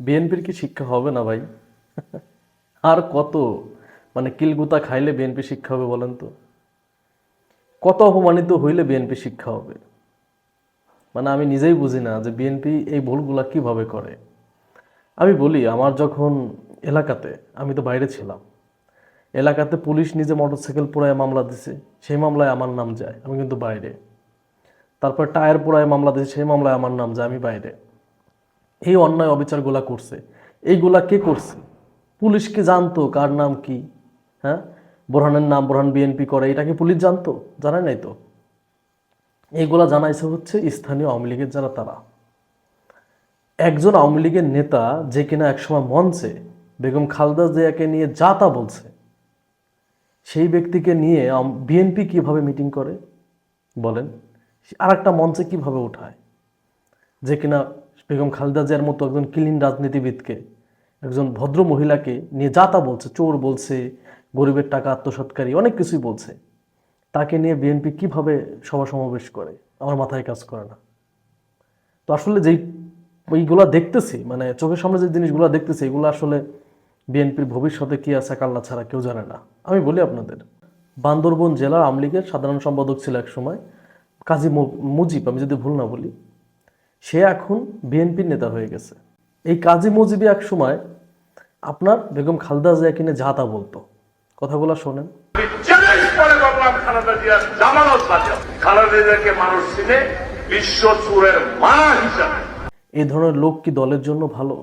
বিএনপির কি শিক্ষা হবে না ভাই? আর কত? মানে কিলগুতা খাইলে বিএনপি শিক্ষা হবে বলেন তো। কত অপমানিত হইলে বিএনপি শিক্ষা হবে? মানে আমি নিজেই বুঝি না যে বিএনপি এই ভুলগুলা কীভাবে করে। আমি বলি, আমার যখন এলাকাতে, আমি তো বাইরে ছিলাম। এলাকাতে পুলিশ নিজে মোটরসাইকেল পোড়ায় মামলা দিছে, সেই মামলায় আমার নাম যায়, আমি কিন্তু বাইরে। তারপর টায়ার পোড়ায় মামলা দিছে, সেই মামলায় আমার নাম যায়, আমি বাইরে। এই অন্যায় অবিচারগুলা করছে। এইগুলা কে করছে? পুলিশ কি জানতো কার নাম কি হ্যাঁ? বোরহানের নাম বোরহান বিএনপি করে, এটা কি পুলিশ জানতো? জানায় নাই তো? এইগুলা জানাইছে হচ্ছে স্থানীয় আওয়ামী লীগের যারা তারা। একজন আওয়ামী লীগের নেতা যে কিনা একসময় মঞ্চে বেগম খালদা জিয়াকে নিয়ে যা তা বলছে, সেই ব্যক্তিকে নিয়ে বিএনপি কীভাবে মিটিং করে বলেন? আর একটা মঞ্চে কীভাবে উঠায়? যে কিনা বেগম খালেদা জিয়ার মতো একজন ক্লিন রাজনীতিবিদকে, একজন ভদ্র মহিলাকে নিয়ে যা তা বলছে, চোর বলছে, গরিবের টাকা আত্মসৎকারী, অনেক কিছুই বলছে, তাকে নিয়ে বিএনপি কীভাবে সভা সমাবেশ করে? আমার মাথায় কাজ করে না। তো আসলে যেই এইগুলা দেখতেছি মানে চোখের সামনে যে জিনিসগুলো দেখতেছি, এগুলো আসলে বিএনপির ভবিষ্যতে কি আছে, কাল্লা ছাড়া কেউ জানে না। আমি বলি আপনাদের, বান্দরবন জেলার লীগের সাধারণ সম্পাদক ছিল এক সময় কাজী মুজিব, আমি যদি ভুল না বলি সে এখন বিএনপির নেতা হয়ে গেছে। এই কাজী মুজিবি এক সময় আপনার বেগম খালদা জিয়া কিনে যা তা বলতো। কথাগুলো শোনেন। এই ধরনের লোক কি দলের জন্য ভালো?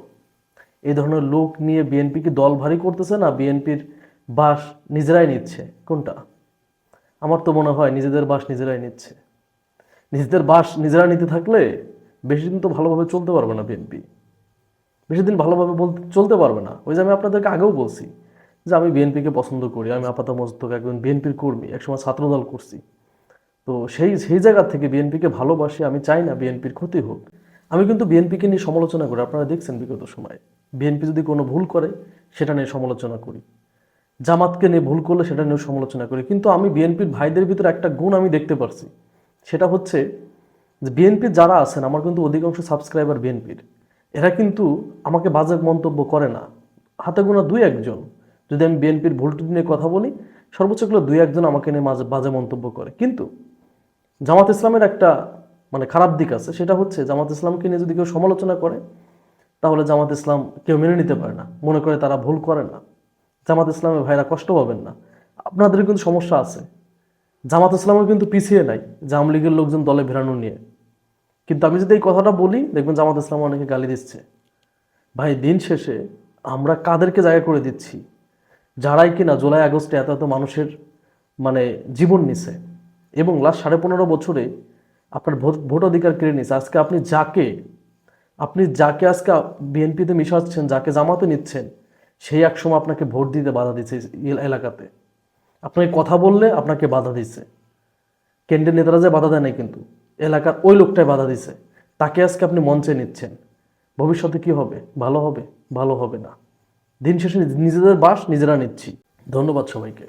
এই ধরনের লোক নিয়ে বিএনপি কি দল ভারী করতেছে না বিএনপির বাস নিজেরাই নিচ্ছে? কোনটা? আমার তো মনে হয় নিজেদের বাস নিজেরাই নিচ্ছে। নিজেদের বাস নিজেরা নিতে থাকলে বেশি দিন তো ভালোভাবে চলতে পারবে না বিএনপি। বেশি দিন ভালোভাবে বলতে, চলতে পারবে না। ওই যে আমি আপনাদেরকে আগেও বলছি যে আমি বিএনপিকে পছন্দ করি, আমি আপাত মস্তক একজন বিএনপির কর্মী, একসময় ছাত্রদল করছি। তো সেই সেই জায়গা থেকে বিএনপিকে ভালোবাসি, আমি চাই না বিএনপির ক্ষতি হোক। আমি কিন্তু বিএনপিকে নিয়ে সমালোচনা করি। আপনারা দেখছেন বিগত সময়ে। বিএনপি যদি কোনো ভুল করে, সেটা নিয়ে সমালোচনা করি। জামাতকে নিয়ে ভুল করলে, সেটা নিয়ে সমালোচনা করি। কিন্তু আমি বিএনপির ভাইদের ভিতরে একটা গুণ আমি দেখতে পারছি। সেটা হচ্ছে যে বিএনপির যারা আছেন, আমার কিন্তু অধিকাংশ সাবস্ক্রাইবার বিএনপির এরা কিন্তু আমাকে বাজে মন্তব্য করে না। হাতে গোনা দুই একজন। যদি আমি বিএনপির ভুল টুটি নিয়ে কথা বলি, সর্বোচ্চ দুই একজন আমাকে নিয়ে মাঝে, বাজে মন্তব্য করে। কিন্তু জামাত ইসলামের একটা মানে খারাপ দিক আছে, সেটা হচ্ছে জামাত ইসলামকে নিয়ে যদি কেউ সমালোচনা করে, তাহলে জামাত ইসলাম কেউ মেনে নিতে পারে না। মনে করে তারা ভুল করে না। জামাত ইসলামের ভাইরা কষ্ট পাবেন না। আপনাদের কিন্তু সমস্যা আছে। জামাত ইসলামও কিন্তু পিছিয়ে নাই জাম লীগের লোকজন দলে ভেরানো নিয়ে। কিন্তু আমি যদি এই কথাটা বলি, দেখবেন জামাত ইসলাম অনেকে গালি দিচ্ছে। ভাই, দিন শেষে আমরা কাদেরকে জায়গা করে দিচ্ছি? যারাই কিনা জুলাই, আগস্টে এত এত মানুষের মানে জীবন নিছে এবং লাস্ট সাড়ে পনেরো বছরে আপনার ভোট ভোট অধিকার কেড়ে নিছে। আজকে আপনি যাকে আপনি যাকে আজকে বিএনপিতে মিশাচ্ছেন, যাকে জামাতে নিচ্ছেন, সেই একসময় আপনাকে ভোট দিতে বাধা দিচ্ছে এলাকাতে। আপনাকে কথা বললে আপনাকে বাধা দিচ্ছে কেন্দ্রের নেতারা যে বাধা দেয় নাই কিন্তু। এলাকার ওই লোকটাই বাধা দিছে। তাকে আজকে আপনি মঞ্চে নিচ্ছেন। ভবিষ্যতে কি হবে? ভালো হবে? ভালো হবে না। দিন শেষে নিজেদের বাস নিজেরা নিচ্ছি। ধন্যবাদ সবাইকে।